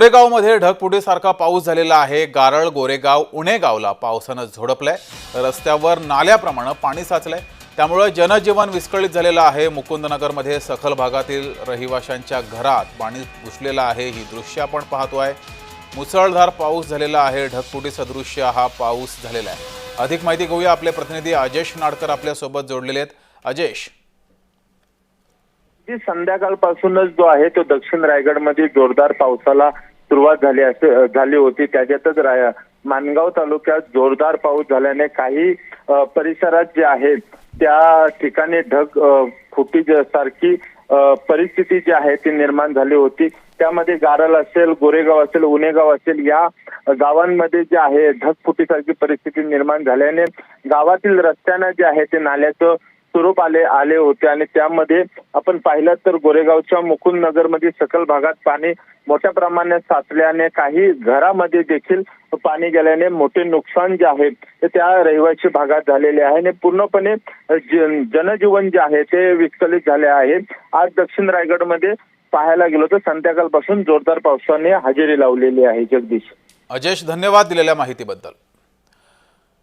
कोरेगावमध्ये ढगपुटीसारखा पाऊस झालेला आहे. गारळ गोरेगाव उणेगावला पावसानं झोडपलंय. रस्त्यावर नाल्याप्रमाणे पाणी साचलंय. त्यामुळे जनजीवन विस्कळीत झालेलं आहे. मुकुंदनगरमध्ये सखल भागातील रहिवाशांच्या घरात पाणी घुसलेलं आहे. ही दृश्य आपण पाहतो आहे. मुसळधार पाऊस झालेला आहे. ढगपुटी सदृश्य हा पाऊस झालेला आहे. अधिक माहिती घेऊया आपले प्रतिनिधी अजेश नाडकर आपल्यासोबत जोडलेले आहेत. अजेश. संध्याकाळपासूनच जो आहे तो दक्षिण रायगडमध्ये जोरदार पावसाला सुरुवात झाली असे झाली होती. त्याच्यातच मानगाव तालुक्यात जोरदार पाऊस झाल्याने काही परिसरात जे आहे त्या ठिकाणी ढग फुटी सारखी परिस्थिती जी आहे ती निर्माण झाली होती. त्यामध्ये गारल असेल गोरेगाव असेल उनेगाव असेल या गावांमध्ये जे आहे ढगफुटीसारखी परिस्थिती निर्माण झाल्याने गावातील रस्त्यांना जे आहे ते नाल्याचं स्वरूप आले आले होते. आणि त्यामध्ये आपण पाहिलं तर गोरेगावच्या मुकुंद नगरमध्ये सकल भागात पाणी मोठ्या प्रमाणात साचल्याने काही घरामध्ये देखील पाणी गेल्याने मोठे नुकसान जे आहे ते त्या रहिवासी भागात झालेले आहे. आणि पूर्णपणे जनजीवन जे आहे ते विस्कळीत झाले आहे. आज दक्षिण रायगडमध्ये पाहायला गेलो तर संध्याकाळपासून जोरदार पावसाने हजेरी लावलेली आहे जगदीश. अजेश धन्यवाद दिलेल्या माहितीबद्दल.